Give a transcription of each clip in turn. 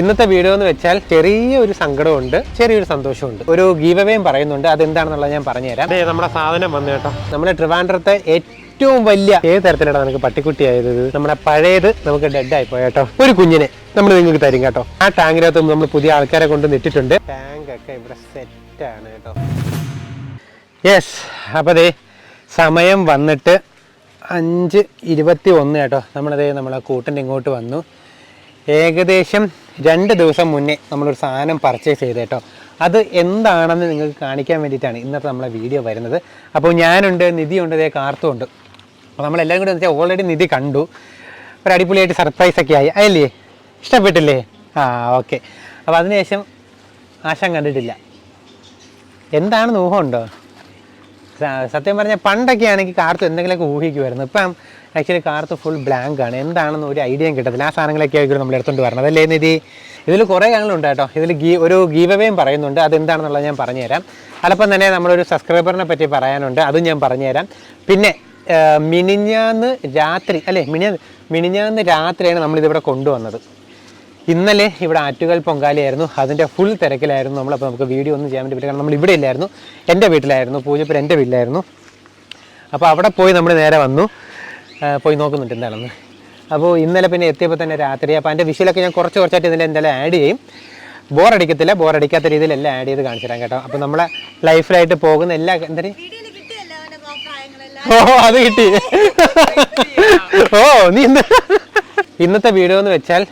ഇന്നത്തെ വീഡിയോ എന്ന് വെച്ചാൽ ചെറിയ ചെറിയൊരു സങ്കടമുണ്ട് ചെറിയൊരു സന്തോഷമുണ്ട്. ഒരു ഗീവവേയും പറയുന്നുണ്ട് അതെന്താണെന്നുള്ളത് ഞാൻ പറഞ്ഞുതരാം. നമ്മുടെ സാധനം വന്നു കേട്ടോ. നമ്മുടെ ട്രിവാൻഡ്രത്തെ ഏറ്റവും വലിയ ഏത് തരത്തിലാണ് നമുക്ക് പട്ടിക്കുട്ടിയായത്? ആയത് നമ്മുടെ പഴയത് നമുക്ക് ഡെഡ് ആയി പോയേട്ടോ ഒരു കുഞ്ഞിനെ നമ്മൾ നിങ്ങൾക്ക് തരും കേട്ടോ. ആ ടാങ്കിനകത്ത് നമ്മൾ പുതിയ ആൾക്കാരെ കൊണ്ട് നിട്ടിട്ടുണ്ട്. ടാങ്ക് ഒക്കെ ഇവിടെ സെറ്റ് ആണ് കേട്ടോ. യെസ് അപ്പോൾ സമയം വന്നിട്ട് അഞ്ച് ഇരുപത്തി ഒന്ന് കേട്ടോ നമ്മളതേ നമ്മളെ കൂട്ടിന്റെ ഇങ്ങോട്ട് വന്നു. ഏകദേശം രണ്ട് ദിവസം മുന്നേ നമ്മളൊരു സാധനം പർച്ചേസ് ചെയ്ത് കേട്ടോ. അത് എന്താണെന്ന് നിങ്ങൾക്ക് കാണിക്കാൻ വേണ്ടിയിട്ടാണ് ഇന്നത്തെ നമ്മളെ വീഡിയോ വരുന്നത്. അപ്പോൾ ഞാനുണ്ട് നിധിയുണ്ട് ഇതേ കാർത്തുണ്ട്. അപ്പോൾ നമ്മളെല്ലാം കൂടെ വെച്ചാൽ ഓൾറെഡി നിധി കണ്ടു. ഒരു അടിപൊളിയായിട്ട് സർപ്രൈസ് ഒക്കെ ആയി. അല്ലേ ഇഷ്ടപ്പെട്ടില്ലേ? ആ ഓക്കെ അപ്പോൾ അതിനുശേഷം ആശം കണ്ടിട്ടില്ല. എന്താണ് ഊഹമുണ്ടോ സത്യം പറഞ്ഞാൽ പണ്ടൊക്കെ ആണെങ്കിൽ കാർത്ത് എന്തെങ്കിലുമൊക്കെ ഊഹിക്കുമായിരുന്നു. ഇപ്പം ആക്ച്വലി കാർത്ത് ഫുൾ ബ്ലാങ്ക് ആണ്. എന്താണെന്ന് ഒരു ഐഡിയയും കിട്ടത്തില്ല. ആ സാധനങ്ങളൊക്കെ ആയിരിക്കും നമ്മൾ എടുത്തുകൊണ്ട് വരണം അതല്ലേ നിധി? ഇതിൽ കുറേ കാര്യങ്ങളുണ്ട് കേട്ടോ. ഇതിൽ ഗീ ഒരു ഗീവവേയും പറയുന്നുണ്ട്. അതെന്താണെന്നുള്ളത് ഞാൻ പറഞ്ഞുതരാം. അതപ്പം തന്നെ നമ്മളൊരു സബ്സ്ക്രൈബറിനെ പറ്റി പറയാനുണ്ട്. അതും ഞാൻ പറഞ്ഞുതരാം. പിന്നെ മിനിഞ്ഞാന്ന് രാത്രി അല്ലേ മിനിഞ്ഞ മിനിഞ്ഞാന്ന് രാത്രിയാണ് നമ്മളിതിവിടെ കൊണ്ടുവന്നത്. ഇന്നലെ ഇവിടെ ആറ്റുകാൽ പൊങ്കാലയായിരുന്നു. അതിന്റെ ഫുൾ തിരക്കിലായിരുന്നു നമ്മളപ്പോൾ നമുക്ക് വീഡിയോ ഒന്നും ചെയ്യാൻ വേണ്ടി പറ്റില്ല. കാരണം നമ്മൾ ഇവിടെ ഇല്ലായിരുന്നു. എന്റെ വീട്ടിലായിരുന്നു. പൂജപ്പുര എന്റെ വീട്ടിലായിരുന്നു. അപ്പോൾ അവിടെ പോയി നമ്മൾ നേരെ വന്നു. പോയി നോക്കുന്നുണ്ട് എന്താണെന്ന്. അപ്പോൾ ഇന്നലെ പിന്നെ എത്തിയപ്പോൾ തന്നെ രാത്രി അപ്പോൾ അതിന്റെ വിഷയിലൊക്കെ ഞാൻ കുറച്ച് കുറച്ചായിട്ട് ഇതിൽ എന്തായാലും ആഡ് ചെയ്യും. ബോറടിക്കത്തില്ല ബോറടിക്കാത്ത രീതിയിൽ എല്ലാം ആഡ് ചെയ്ത് കാണിച്ചു തരാം കേട്ടോ. അപ്പോൾ നമ്മളെ ലൈഫിലായിട്ട് പോകുന്ന എല്ലാ എന്താ ഓ അത് കിട്ടി. ഓ നീ ഇന്ന് ഇന്നത്തെ വീഡിയോ എന്ന് വെച്ചാൽ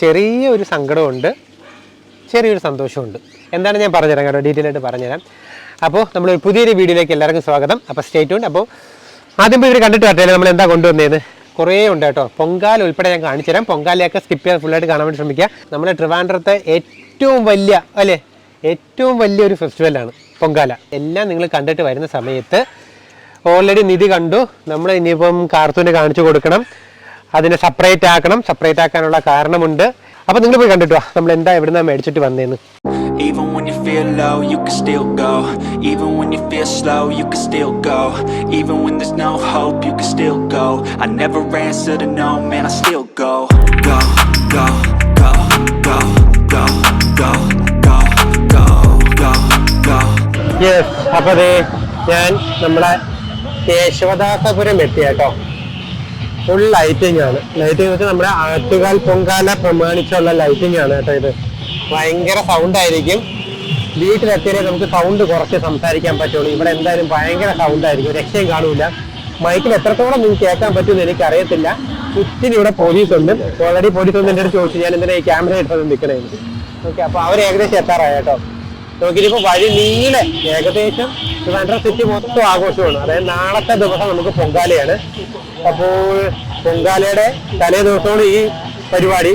ചെറിയ ഒരു സങ്കടമുണ്ട് ചെറിയൊരു സന്തോഷമുണ്ട് എന്താണ് ഞാൻ പറഞ്ഞുതരാം കേട്ടോ ഡീറ്റെയിൽ ആയിട്ട് പറഞ്ഞുതരാം അപ്പോൾ നമ്മൾ പുതിയൊരു വീഡിയോയിലേക്ക് എല്ലാവർക്കും സ്വാഗതം. അപ്പോൾ സ്റ്റേറ്റ് ഉണ്ട് അപ്പോൾ ആദ്യം ഇവർ കണ്ടിട്ട് പറ്റില്ല നമ്മൾ എന്താ കൊണ്ടുവന്നേന്ന്? കുറേ ഉണ്ട് കേട്ടോ. പൊങ്കാല ഉൾപ്പെടെ ഞാൻ കാണിച്ചു തരാം പൊങ്കാലയൊക്കെ സ്കിപ്പ് ചെയ്യാൻ ഫുള്ളായിട്ട് കാണാൻ വേണ്ടി ശ്രമിക്കുക. നമ്മുടെ ട്രിവാൻഡ്രത്തെ ഏറ്റവും വലിയ അല്ലേ? ഏറ്റവും വലിയൊരു ഫെസ്റ്റിവലാണ് പൊങ്കാല. എല്ലാം നിങ്ങൾ കണ്ടിട്ട് വരുന്ന സമയത്ത് ഓൾറെഡി നിധി കണ്ടു. നമ്മൾ ഇനിയിപ്പം കാർത്തൂന് കാണിച്ചു കൊടുക്കണം. അതിനെ സെപ്പറേറ്റ് ആക്കണം. സെപ്പറേറ്റ് ആക്കാനുള്ള കാരണമുണ്ട്. അപ്പോൾ നിങ്ങൾ പോയി കണ്ടിട്ട് വാ. നമ്മൾ എന്താ എവിടുന്നാ മേടിച്ചിട്ട് വന്നേന്ന്? Even when you feel low, you can still go. Even when you feel slow, you can still go. Even when there's no hope, you can still go. I never answer to no, man, I still go. Go, go, go, go, go, go, go, go, go, go. Yes, അപ്പോൾ അതെ ഞാൻ നമ്മളെ കേശവദാസപുരം എത്തി കേട്ടോ full lighting ആണ് lighting വെച്ചാൽ നമ്മുടെ Attukal Pongala പ്രമാണിച്ചുള്ള lighting ആണ് കേട്ടോ ഇത് ഭയങ്കര സൗണ്ട് ആയിരിക്കും. വീട്ടിലെത്തിയാലേ നമുക്ക് സൗണ്ട് കുറച്ച് സംസാരിക്കാൻ പറ്റുള്ളൂ. ഇവിടെ എന്തായാലും ഭയങ്കര സൗണ്ട് ആയിരിക്കും. രക്ഷയും കാണൂല. മൈക്കിൽ എത്രത്തോളം നിങ്ങൾക്ക് കേൾക്കാൻ പറ്റുമെന്ന് എനിക്ക് അറിയത്തില്ല ചുറ്റിന് ഇവിടെ പോലീസ് ഉണ്ട്. ഓൾറെഡി പോലീസ് ഒന്ന് എന്റെ അടുത്ത് ചോദിച്ചു ഞാൻ എന്തിനാ ഈ ക്യാമറ എടുത്തത്? നിൽക്കണേന്ന് ഓക്കെ അപ്പോൾ അവർ ഏകദേശം എത്താറായി കേട്ടോ. നോക്കിയിപ്പോ വഴി നീളെ. ഏകദേശം ട്രിവാൻഡ്രം സിറ്റി മൊത്തം ആഘോഷമാണ്. അതായത് നാളത്തെ ദിവസം നമുക്ക് പൊങ്കാലയാണ്. അപ്പോൾ പൊങ്കാലയുടെ തലേ ദിവസമാണ് ഈ പരിപാടി.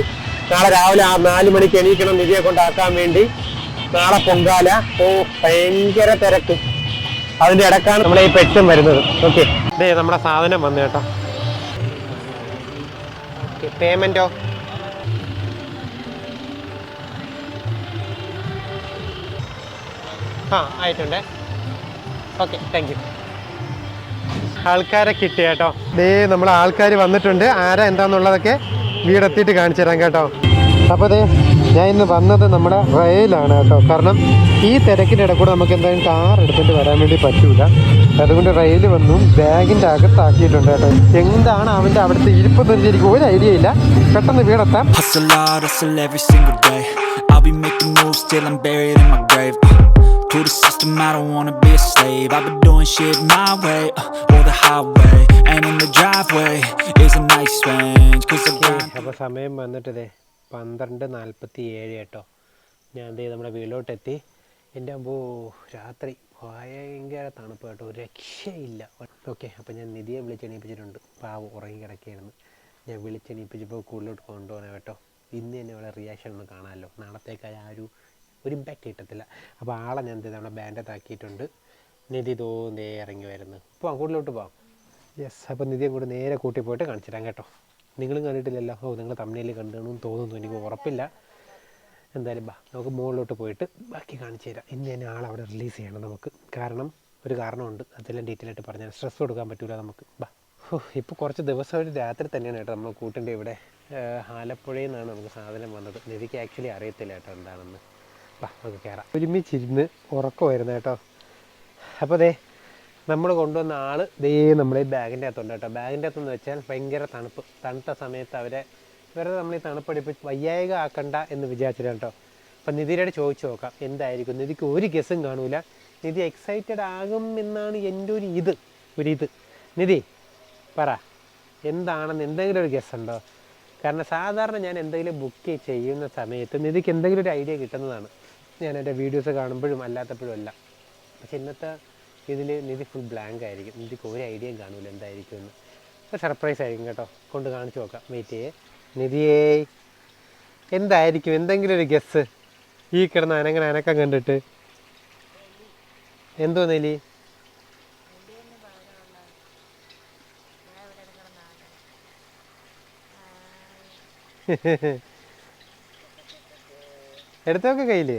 നാളെ രാവിലെ ആ നാല് മണിക്ക് എണീക്കണം നിധിയെ കൊണ്ടാക്കാൻ വേണ്ടി. നാളെ പൊങ്കാല. ഓ ഭയങ്കര തിരക്ക്. അതിന്റെ ഇടക്കാണ് നമ്മളെ ഈ പെട്ടും വരുന്നത്. ഓക്കെ. ഇതേ നമ്മുടെ സാധനം വന്നു കേട്ടോ. പേയ്മെന്റോ? ആ ആയിട്ടുണ്ടേ. ഓക്കെ താങ്ക് യു ആൾക്കാരെ കിട്ടി കേട്ടോ. ദേ നമ്മൾ ആൾക്കാർ വന്നിട്ടുണ്ട്. ആരാ എന്താന്നുള്ളതൊക്കെ വീടെത്തിയിട്ട് കാണിച്ചു തരാം കേട്ടോ. അപ്പോൾ അതെ ഞാൻ ഇന്ന് വന്നത് നമ്മുടെ റെയിലാണ് കേട്ടോ കാരണം ഈ തിരക്കിനിടെ കൂടെ നമുക്ക് എന്തായാലും കാർ എടുത്തിട്ട് വരാൻ വേണ്ടി പറ്റൂല അതുകൊണ്ട് റെയിൽ വന്നു ബാഗിന്റെ അകത്താക്കിയിട്ടുണ്ട് കേട്ടോ എന്താണ് അവന്റെ അവിടുത്തെ ഇരിപ്പ് എന്ന് എനിക്ക് ഒരു ഐഡിയ ഇല്ല പെട്ടെന്ന് വീടെത്താം To the system, I don't wanna be a slave. I've been doing shit my way, uh, or the highway. And in the driveway is a nice range. Cause I've been. പന്ത്രണ്ട് നാൽപ്പത്തി ഏഴ് കേട്ടോ. ഞാൻ ദേ നമ്മുടെ വീട്ടിലോട്ടെത്തി. എന്റെ അമ്പോ രാത്രി ഭയങ്കര തണുപ്പ് കേട്ടോ. രക്ഷയില്ല. ഓക്കെ അപ്പോൾ ഞാൻ നിധിയെ വിളിച്ചെണീപ്പിച്ചിട്ടുണ്ട്. പാവം ഉറങ്ങി കിടക്കുകയായിരുന്നു. ഞാൻ വിളിച്ചെണീപ്പിച്ചപ്പോൾ കൂടുതലോട്ട് കൊണ്ടുപോകണം കേട്ടോ. ഇന്ന് തന്നെ ഇവിടെ റിയാക്ഷൻ ഒന്ന് കാണാമല്ലോ. നാളത്തേക്കായ ആ ഒരു ഒരു ഇമ്പാക്റ്റ് കിട്ടത്തില്ല. അപ്പോൾ ആളെ ഞാൻ എന്ത് നമ്മുടെ ബാൻഡത്താക്കിയിട്ടുണ്ട്. നിധി തോന്നേ ഇറങ്ങി വരുന്നു. പോവാം കൂടുതലോട്ട് പോവാം. യെസ് അപ്പോൾ നിധിയെ കൂടെ നേരെ കൂട്ടി പോയിട്ട് കാണിച്ചിടാം കേട്ടോ. നിങ്ങളും കണ്ടിട്ടില്ലല്ലോ ഓ നിങ്ങൾ തമ്മിൽ കണ്ടെന്ന് തോന്നുന്നു. എനിക്ക് ഉറപ്പില്ല. എന്തായാലും ബാ നമുക്ക് മുകളിലോട്ട് പോയിട്ട് ബാക്കി കാണിച്ചു തരാം. ഇന്ന് തന്നെ ആൾ അവിടെ റിലീസ് ചെയ്യണം നമുക്ക്. കാരണം ഒരു കാരണമുണ്ട്. അതെല്ലാം ഡീറ്റെയിൽ ആയിട്ട് പറഞ്ഞാൽ സ്ട്രെസ് കൊടുക്കാൻ പറ്റില്ല നമുക്ക്. ബാ ഇപ്പോൾ കുറച്ച് ദിവസം ഒരു രാത്രി തന്നെയാണ് കേട്ടോ നമ്മൾ കൂട്ടിന്റെ ഇവിടെ ആലപ്പുഴയിൽ നിന്നാണ് നമുക്ക് സാധനം വന്നത്. നിധിക്ക് ആക്ച്വലി അറിയത്തില്ല കേട്ടോ എന്താണെന്ന്. ബാ നമുക്ക് കയറാം ഒരുമിച്ചിരുന്ന് ഉറക്കമായിരുന്നു കേട്ടോ. അപ്പോൾ ദേ നമ്മൾ കൊണ്ടുവന്ന ആൾ ദേ നമ്മുടെ ഈ ബാഗിന്റെ അകത്തുണ്ട് കേട്ടോ. ബാഗിന്റെ അകത്തെന്ന് വെച്ചാൽ ഭയങ്കര തണുപ്പ്. തണുത്ത സമയത്ത് അവരെ വെറുതെ നമ്മൾ ഈ തണുപ്പടിപ്പിച്ച് വയ്യായിക ആക്കണ്ട എന്ന് വിചാരിച്ചില്ല കേട്ടോ. അപ്പം നിധിയുടെ ചോദിച്ചു നോക്കാം എന്തായിരിക്കും? നിധിക്ക് ഒരു ഗസ്സും കാണൂല. നിധി എക്സൈറ്റഡ് ആകും എന്നാണ് എന്റെ ഒരു ഇത് ഒരു ഇത്. നിധി പറ എന്താണെന്ന് എന്തെങ്കിലും ഒരു ഗസ് ഉണ്ടോ? കാരണം സാധാരണ ഞാൻ എന്തെങ്കിലും ബുക്ക് ചെയ്യുന്ന സമയത്ത് നിധിക്ക് എന്തെങ്കിലും ഒരു ഐഡിയ കിട്ടുന്നതാണ്. ഞാൻ എന്റെ വീഡിയോസ് കാണുമ്പോഴും അല്ലാത്തപ്പോഴും എല്ലാം. പക്ഷെ ഇന്നത്തെ ഇതിൽ നിധി ഫുൾ ബ്ലാങ്ക് ആയിരിക്കും. നിധിക്ക് ഒരു ഐഡിയ കാണൂല എന്തായിരിക്കും എന്ന് സർപ്രൈസ് ആയിരിക്കും കേട്ടോ. കൊണ്ട് കാണിച്ചു നോക്കാം. വെയിറ്റ് ചെയ്യേ നിധിയേ എന്തായിരിക്കും? എന്തെങ്കിലും ഒരു ഗസ് ഈ കിടന്ന് അനങ്ങനെ അനക്കം കണ്ടിട്ട്. എന്തോ നെലി എടുത്തൊക്കെ കയ്യിലേ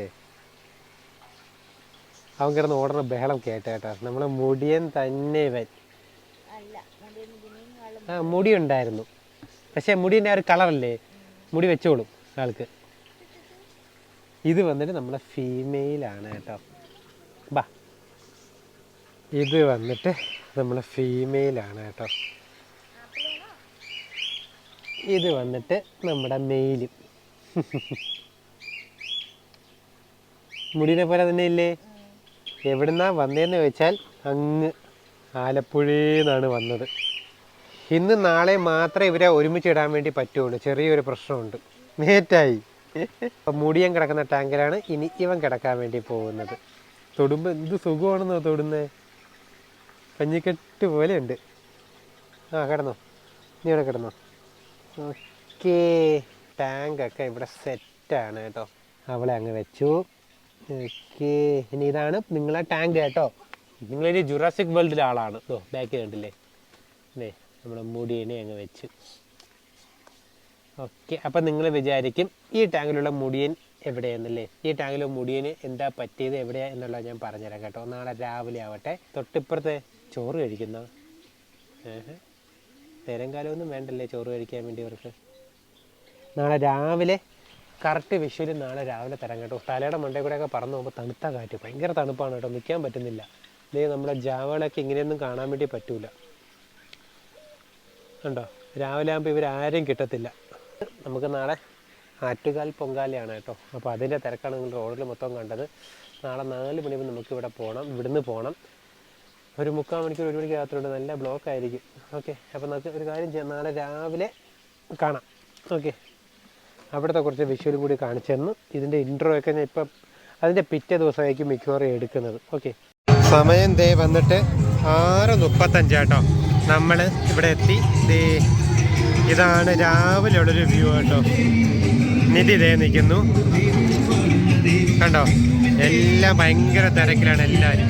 അവൻ കിടന്ന് ഓടുന്ന ബഹളം കേട്ട കേട്ടോ. നമ്മളെ മുടിയൻ തന്നെ ഇവൻ. ആ മുടി ഉണ്ടായിരുന്നു പക്ഷേ മുടിന്റെ ആ ഒരു കളറല്ലേ? മുടി വെച്ചോളും ആൾക്ക് ഇത് വന്നിട്ട് നമ്മളെ ഫീമെയിലാണ് കേട്ടോ. ബാ. ഇത് വന്നിട്ട് നമ്മളെ ഫീമെയിലാണ് കേട്ടോ. ഇത് വന്നിട്ട് നമ്മുടെ മെയിലും മുടിനെ പോലെ തന്നെ ഇല്ലേ? എവിടുന്നാ വന്നതെന്ന് ചോദിച്ചാൽ അങ്ങ് ആലപ്പുഴയിൽ വന്നത്. ഇന്ന് നാളെ മാത്രമേ ഇവരെ ഒരുമിച്ച് ഇടാൻ വേണ്ടി പറ്റുള്ളൂ. ചെറിയൊരു പ്രശ്നമുണ്ട്. നേറ്റായി അപ്പം മുടിയൻ കിടക്കുന്ന ടാങ്കിലാണ് ഇനി ഇവൻ കിടക്കാൻ വേണ്ടി പോകുന്നത്. തൊടുമ്പോൾ എന്ത് സുഖമാണെന്നോ തൊടുന്നേ? കഞ്ഞിക്കെട്ട് പോലെ ഉണ്ട്. ആ കിടന്നോ. നീ ഇവിടെ കിടന്നോ. ഓക്കേ. ടാങ്കൊക്കെ ഇവിടെ സെറ്റാണ് കേട്ടോ. അവളെ അങ്ങ് വെച്ചു. ഓക്കേ ഇനി ഇതാണ് നിങ്ങളെ ടാങ്ക് കേട്ടോ. നിങ്ങളൊരു ജുറാസിക് വേൾഡിലെ ആളാണ്. ഓ ബാക്ക് കണ്ടില്ലേ? അല്ലേ നമ്മുടെ മുടിയനെ അങ്ങ് വെച്ച്. ഓക്കെ അപ്പം നിങ്ങൾ വിചാരിക്കും ഈ ടാങ്കിലുള്ള മുടിയൻ എവിടെയെന്നല്ലേ? ഈ ടാങ്കിലെ മുടിയന് എന്താ പറ്റിയത് എവിടെയാ എന്നുള്ളത് ഞാൻ പറഞ്ഞുതരാം കേട്ടോ. നാളെ രാവിലെ ആവട്ടെ. തൊട്ടിപ്പുറത്തെ ചോറ് കഴിക്കുന്ന? നേരം കാലമൊന്നും വേണ്ടല്ലേ ചോറ് കഴിക്കാൻ വേണ്ടി അവർക്ക് നാളെ രാവിലെ കറക്റ്റ് വിഷ്വൽ നാളെ രാവിലെ തരാം കേട്ടോ. തലയുടെ മണ്ടയിൽ കൂടെയൊക്കെ പറന്ന് പോകുമ്പോൾ തണുത്ത കാറ്റ്. ഭയങ്കര തണുപ്പാണ് കേട്ടോ. നിൽക്കാൻ പറ്റുന്നില്ല. ഇതേ നമ്മുടെ ജാവകളൊക്കെ ഇങ്ങനെയൊന്നും കാണാൻ വേണ്ടി പറ്റൂല. ഉണ്ടോ രാവിലെ ആകുമ്പോൾ ഇവരാരും കിട്ടത്തില്ല. നമുക്ക് നാളെ ആറ്റുകാൽ പൊങ്കാലയാണ് കേട്ടോ. അപ്പോൾ അതിന്റെ തിരക്കാണ് നിങ്ങൾ റോഡിൽ മൊത്തം കണ്ടത്. നാളെ നാല് മണി നമുക്ക് ഇവിടെ പോകണം ഇവിടുന്ന് പോകണം ഒരു മുക്കാൽ മണിക്കൂർ ഒരു മണിക്ക് യാത്രയുണ്ട് നല്ല ബ്ലോക്ക് ആയിരിക്കും. ഓക്കെ. അപ്പോൾ നമുക്ക് ഒരു കാര്യം ചെയ്യാം. നാളെ രാവിലെ കാണാം. ഓക്കെ. അവിടുത്തെ കുറച്ച് വിഷ്വലും കൂടി കാണിച്ചെന്ന് ഇതിന്റെ ഇൻട്രോ ഒക്കെ ഞാൻ ഇപ്പം അതിന്റെ പിറ്റേ ദിവസമായിരിക്കും മിക്കവാറും എടുക്കുന്നത്. ഓക്കെ സമയം ദേ വന്നിട്ട് ആറ് മുപ്പത്തഞ്ചാട്ടോ നമ്മൾ ഇവിടെ എത്തി. ദേ ഇതാണ് രാവിലെ ഉള്ളൊരു വ്യൂ കേട്ടോ നിധി ദേ നിൽക്കുന്നു. കണ്ടോ? എല്ലാം ഭയങ്കര തിരക്കിലാണ് എല്ലാവരും.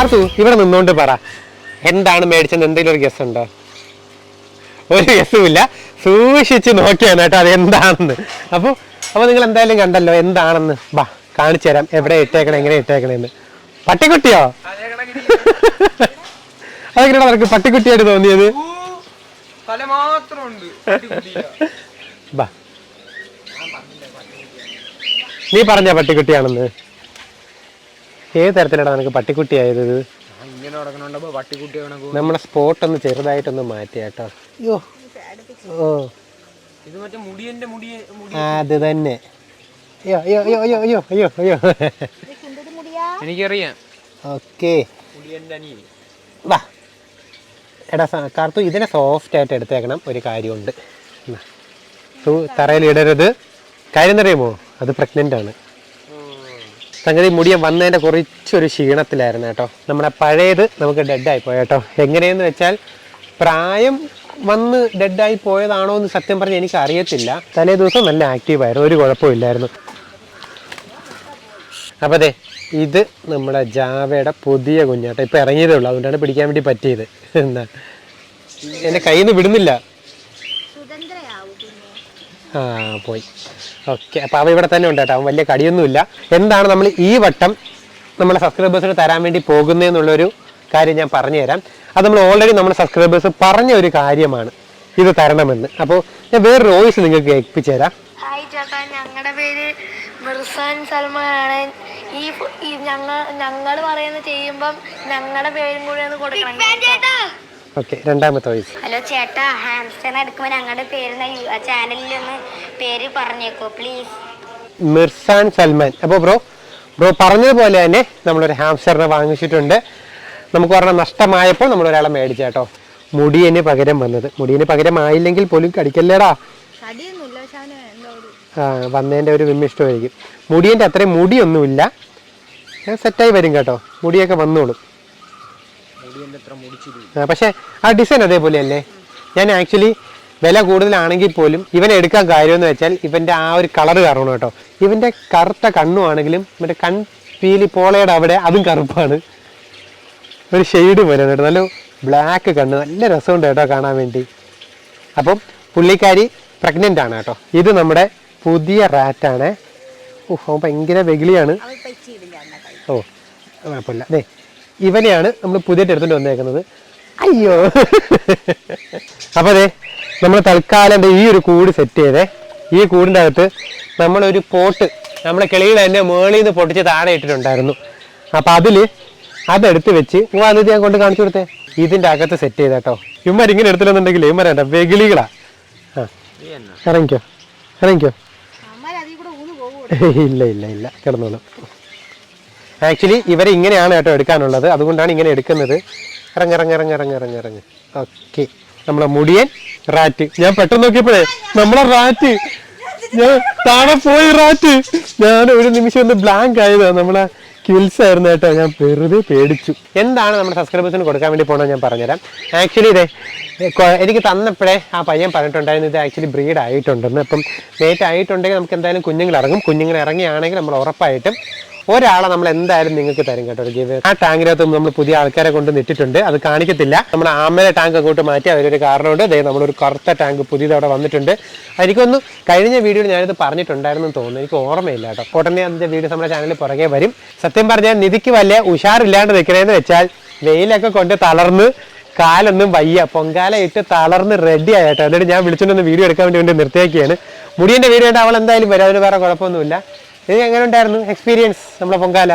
കാർത്തു ഇവിടെ നിന്നുകൊണ്ട് പറ. എന്താണ് മേടിച്ചത്? എന്തെങ്കിലും ഒരു ഗസ് ഉണ്ടോ? ഒരു ഗസ്സുമില്ല സൂക്ഷിച്ച് നോക്കിയാണ് കേട്ടോ അത് എന്താണെന്ന്. അപ്പോൾ അപ്പോൾ നിങ്ങൾ എന്തായാലും കണ്ടല്ലോ എന്താണെന്ന്. ബാ കാണിച്ചു തരാം. എവിടെ ഇട്ടേക്കണം എങ്ങനെ ഇട്ടേക്കണേന്ന്. പട്ടിക്കുട്ടിയോ? അതെങ്ങനെയാണ് അവർക്ക് പട്ടിക്കുട്ടിയായിട്ട് തോന്നിയത്. നീ പറഞ്ഞ പട്ടിക്കുട്ടിയാണെന്ന്. ഏത് തരത്തിലാണ് നിനക്ക് പട്ടിക്കുട്ടിയായത് ഇങ്ങനെ പട്ടിക്കുട്ടി നമ്മുടെ സ്പോട്ട് ഒന്ന് ചെറുതായിട്ടൊന്ന് മാറ്റിയാട്ടോ. അയ്യോ ഓ. ഇത് മറ്റേ മുടിയന്റെ മുടിയെ മുടി. അത് തന്നെ. അയ്യോ അയ്യോ അയ്യോ അയ്യോ അയ്യോ അയ്യോ എനിക്കറിയാം. ഓക്കെ. വാ. എടാ കാർത്തു ഇതിനെ സോഫ്റ്റ് ആയിട്ട് എടുത്തേക്കണം. ഒരു കാര്യമുണ്ട്. തറയിൽ ഇടരുത്. കാര്യം എന്നറിയുമോ അത് പ്രഗ്നന്റ് ആണ്. സംഗതി മുടിയൻ വന്നതിന്റെ കുറച്ചൊരു ക്ഷീണത്തിലായിരുന്നു കേട്ടോ. നമ്മുടെ പഴയത് നമുക്ക് ഡെഡായി പോയ കേട്ടോ. എങ്ങനെയെന്ന് വെച്ചാൽ പ്രായം വന്ന് ഡെഡായി പോയതാണോ എന്ന് സത്യം പറഞ്ഞ് എനിക്ക് അറിയത്തില്ല. തലേ ദിവസം നല്ല ആക്റ്റീവായിരുന്നു ഒരു കുഴപ്പമില്ലായിരുന്നു അപ്പോൾ അതെ ഇത് നമ്മുടെ ജാവയുടെ പുതിയ കുഞ്ഞാട്ടോ ഇപ്പം ഇറങ്ങിയതേ ഉള്ളൂ. അതുകൊണ്ടാണ് പിടിക്കാൻ വേണ്ടി പറ്റിയത്. എന്താ? എന്റെ കയ്യിൽ നിന്ന് വിടുന്നില്ല ആ പോയി. ഓക്കെ അപ്പോൾ അവ ഇവിടെ തന്നെ ഉണ്ട് കേട്ടോ. അവൻ വലിയ കടിയൊന്നുമില്ല. എന്താണ് നമ്മൾ ഈ വട്ടം നമ്മളെ സബ്സ്ക്രൈബേഴ്സിന് തരാൻ വേണ്ടി പോകുന്നതെന്നുള്ളൊരു കാര്യം ഞാൻ പറഞ്ഞുതരാം. അത് നമ്മൾ ഓൾറെഡി നമ്മുടെ സബ്സ്ക്രൈബേഴ്സ് പറഞ്ഞ ഒരു കാര്യമാണ് ഇത് തരണമെന്ന്. അപ്പോൾ ഞാൻ വേറെ വോയിസ് നിങ്ങൾക്ക് ഏൽപ്പിച്ചു തരാം. ഹായ് ചേട്ടാ. ഞങ്ങളുടെ പേര് മിർസാൻ സൽമാനാണ്. ഈ ഈ ഞങ്ങൾ ഞങ്ങൾ പറയുന്നത് ചെയ്യുമ്പം ഞങ്ങളുടെ പേരും കൂടി ഒന്ന് കൊടുക്കണം. ഓക്കെ രണ്ടാമത്തെ വോയിസ് ഹലോ ചേട്ടാ ഹാംസ്റ്റർ എടുക്കുമ്പോൾ ഞങ്ങളുടെ പേര് ചാനലിൽ ഒന്ന് പേര് പറഞ്ഞേക്കോ പ്ലീസ് മിർസാൻ സൽമാൻ. അപ്പോൾ ബ്രോ ബ്രോ പറഞ്ഞതുപോലെ തന്നെ നമ്മളൊരു ഹാംസ്റ്ററിനെ വാങ്ങിച്ചിട്ടുണ്ട്. നമുക്ക് പറഞ്ഞാൽ നഷ്ടമായപ്പോൾ നമ്മൾ ഒരാളെ മേടിച്ച കേട്ടോ. മുടിയന് പകരം വന്നത്. മുടിയന് പകരം ആയില്ലെങ്കിൽ പോലും കടിക്കല്ലേടാ? ആ, വന്നതിന്റെ ഒരു വിമ്മിഷ്ടമായിരിക്കും. മുടിയന്റെ അത്രയും മുടിയൊന്നുമില്ല. ഞാൻ സെറ്റായി വരും കേട്ടോ. മുടിയൊക്കെ വന്നോളും മുടിയന്റെ അത്ര മുടിച്ചില്ല ആ, പക്ഷേ ആ ഡിസൈൻ അതേപോലെയല്ലേ? ഞാൻ ആക്ച്വലി വില കൂടുതലാണെങ്കിൽ പോലും ഇവനെ എടുക്കാൻ കാര്യമെന്ന് വെച്ചാൽ ഇവന്റെ ആ ഒരു കളർ കാരണം കേട്ടോ. ഇവന്റെ കറുത്ത കണ്ണുമാണെങ്കിലും മറ്റേ കൺ പീലി പോളയുടെ അവിടെ അതും കറുപ്പാണ്. ഒരു ഷെയ്ഡ് പോലെ കേട്ടോ. നല്ല ബ്ലാക്ക് കണ്ണ്. നല്ല രസമുണ്ട് കേട്ടോ കാണാൻ വേണ്ടി. അപ്പം പുള്ളിക്കാരി പ്രഗ്നന്റ് ആണ് കേട്ടോ. ഇത് നമ്മുടെ പുതിയ റാറ്റാണ് ഓ ഭയങ്കര വെകിളിയാണ്. അന്നത്തെ ഓ കുഴപ്പമില്ല അതെ ഇവനെയാണ് നമ്മൾ പുതിയ എടുത്തുകൊണ്ട് വന്നേക്കുന്നത്. അയ്യോ. അപ്പോൾ അതെ നമ്മൾ തൽക്കാലം ഈ ഒരു കൂട് സെറ്റ് ചെയ്തേ. ഈ കൂടിന്റെ അകത്ത് നമ്മളൊരു പോട്ട് നമ്മളെ കിളിയിൽ തന്നെ മേളിൽ നിന്ന് പൊട്ടിച്ച് താഴെ ഇട്ടിട്ടുണ്ടായിരുന്നു. അപ്പോൾ അതിൽ അതെടുത്ത് വെച്ച് അത് ഞാൻ കൊണ്ട് കാണിച്ചു കൊടുത്തേ. ഇതിന്റെ അകത്ത് സെറ്റ് ചെയ്ത കേട്ടോ. ഇവന്മാർ ഇങ്ങനെ എടുത്തില്ലെന്നുണ്ടെങ്കിൽ ഇവന്മാരേണ്ട വെകിളികളാ. ആ. നീ എന്നാ ഇറങ്ങിക്കോ ഇറങ്ങിക്കോ ഇല്ല ഇല്ല ഇല്ല കിടന്നോളൂ. ആക്ച്വലി ഇവരെ ഇങ്ങനെയാണ് കേട്ടോ എടുക്കാനുള്ളത്. അതുകൊണ്ടാണ് ഇങ്ങനെ എടുക്കുന്നത്. ഇറങ്ങിറങ്ങിറങ്ങിറങ്ങിറങ്ങിറങ്ങി ഇറങ്ങി ഇറങ്ങി ഇറങ്ങി ഇറങ്ങി ഇറങ്ങി. ഓക്കെ നമ്മളെ മുടിയൻ റാറ്റ്. ഞാൻ പെട്ടെന്ന് നോക്കിയപ്പോഴേ നമ്മളെ റാറ്റ്. ഞാൻ താഴെ പോയി റാറ്റ്. ഞാൻ ഒരു നിമിഷം ഒന്ന് ബ്ലാങ്ക് ആയതാ. നമ്മളെ കിൽസ് ആയിരുന്നു കേട്ടോ. ഞാൻ വെറുതെ പേടിച്ചു. എന്താണ് നമ്മുടെ സബ്സ്ക്രൈബേഴ്സിന് കൊടുക്കാൻ വേണ്ടി പോകണമെന്ന് ഞാൻ പറഞ്ഞുതരാം. ആക്ച്വലി ഇതേ എനിക്ക് തന്നപ്പോഴേ ആ പയ്യൻ പറഞ്ഞിട്ടുണ്ടായിരുന്നു ഇത് ആക്ച്വലി ബ്രീഡ് ആയിട്ടുണ്ടെന്ന്. അപ്പം നേറ്റ് ആയിട്ടുണ്ടെങ്കിൽ നമുക്ക് എന്തായാലും കുഞ്ഞുങ്ങൾ ഇറങ്ങും. കുഞ്ഞുങ്ങൾ ഇറങ്ങിയാണെങ്കിൽ നമ്മൾ ഉറപ്പായിട്ടും ഒരാളെ നമ്മൾ എന്തായാലും നിങ്ങൾക്ക് തരും കേട്ടോ. ഒരു ആ ടാങ്കിനകത്ത് നമ്മൾ പുതിയ ആൾക്കാരെ കൊണ്ട് നിട്ടിട്ടുണ്ട്. അത് കാണിക്കത്തില്ല. നമ്മുടെ ആമയുടെ ടാങ്ക് അങ്ങോട്ട് മാറ്റി അതിലൊരു കാരണമുണ്ട് അതായത് നമ്മളൊരു കറുത്ത ടാങ്ക് പുതിയത് അവിടെ വന്നിട്ടുണ്ട്. എനിക്കൊന്ന് കഴിഞ്ഞ വീഡിയോയിൽ ഞാനിത് പറഞ്ഞിട്ടുണ്ടായിരുന്നു തോന്നുന്നു. എനിക്ക് ഓർമ്മയില്ല കേട്ടോ. ഉടനെ അതിന്റെ വീഡിയോ നമ്മുടെ ചാനലിൽ പുറകെ വരും. സത്യം പറഞ്ഞാൽ നിധിക്ക് വലിയ ഉഷാറില്ലാണ്ട് നിൽക്കണേന്ന് വെച്ചാൽ വെയിലൊക്കെ കൊണ്ട് തളർന്ന് കാലൊന്നും വയ്യ. പൊങ്കാല ഇട്ട് തളർന്ന് റെഡി ആയിട്ടോ എന്നിട്ട് ഞാൻ വിളിച്ചിട്ടൊന്ന് വീഡിയോ എടുക്കാൻ വേണ്ടി വേണ്ടി നിർത്തിയാക്കിയാണ്. മുടിയന്റെ വീഡിയോ അവൾ എന്തായാലും വരും. അതിന് വേറെ കുഴപ്പമൊന്നുമില്ല. ഇത് എങ്ങനെ ഉണ്ടായിരുന്നു? എക്സ്പീരിയൻസ് നമ്മുടെ പൊങ്കാല.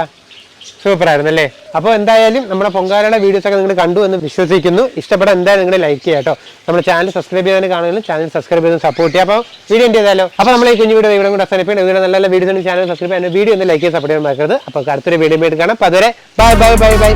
സൂപ്പർ ആയിരുന്നു അല്ലേ? അപ്പോൾ എന്തായാലും നമ്മുടെ പൊങ്കാലയുടെ വീഡിയോസ് ഒക്കെ നിങ്ങൾ കണ്ടു എന്ന് വിശ്വസിക്കുന്നു. ഇഷ്ടപ്പെട്ട എന്തായാലും നിങ്ങൾ ലൈക്ക് ചെയ്യുക കേട്ടോ. നമ്മുടെ ചാനൽ സബ്സ്ക്രൈബ് ചെയ്യാൻ കാണുമെങ്കിലും ചാനൽ സബ്സ്ക്രൈബ് ചെയ്ത് സപ്പോർട്ട് ചെയ്യുക. അപ്പോൾ വീഡിയോ എന്ത് ചെയ്താലോ? അപ്പോൾ നമ്മൾ ഈ കുഞ്ഞു വീഡിയോ ഇവിടെ കൂടെ അവസാനിപ്പിക്കണം ഇവിടെ നല്ല നല്ല വീഡിയോസ് ചാനൽ സബ്സ്ക്രൈബ് ചെയ്യാൻ വീഡിയോ ഒന്ന് ലൈക്ക് ചെയ്ത് സപ്പോർട്ട് ചെയ്യാൻ മറക്കരുത്. അപ്പോൾ അടുത്തൊരു വീഡിയോ ആയിട്ട് കാണാം. അപ്പോൾ അതുവരെ ബൈ ബൈ ബൈ ബൈ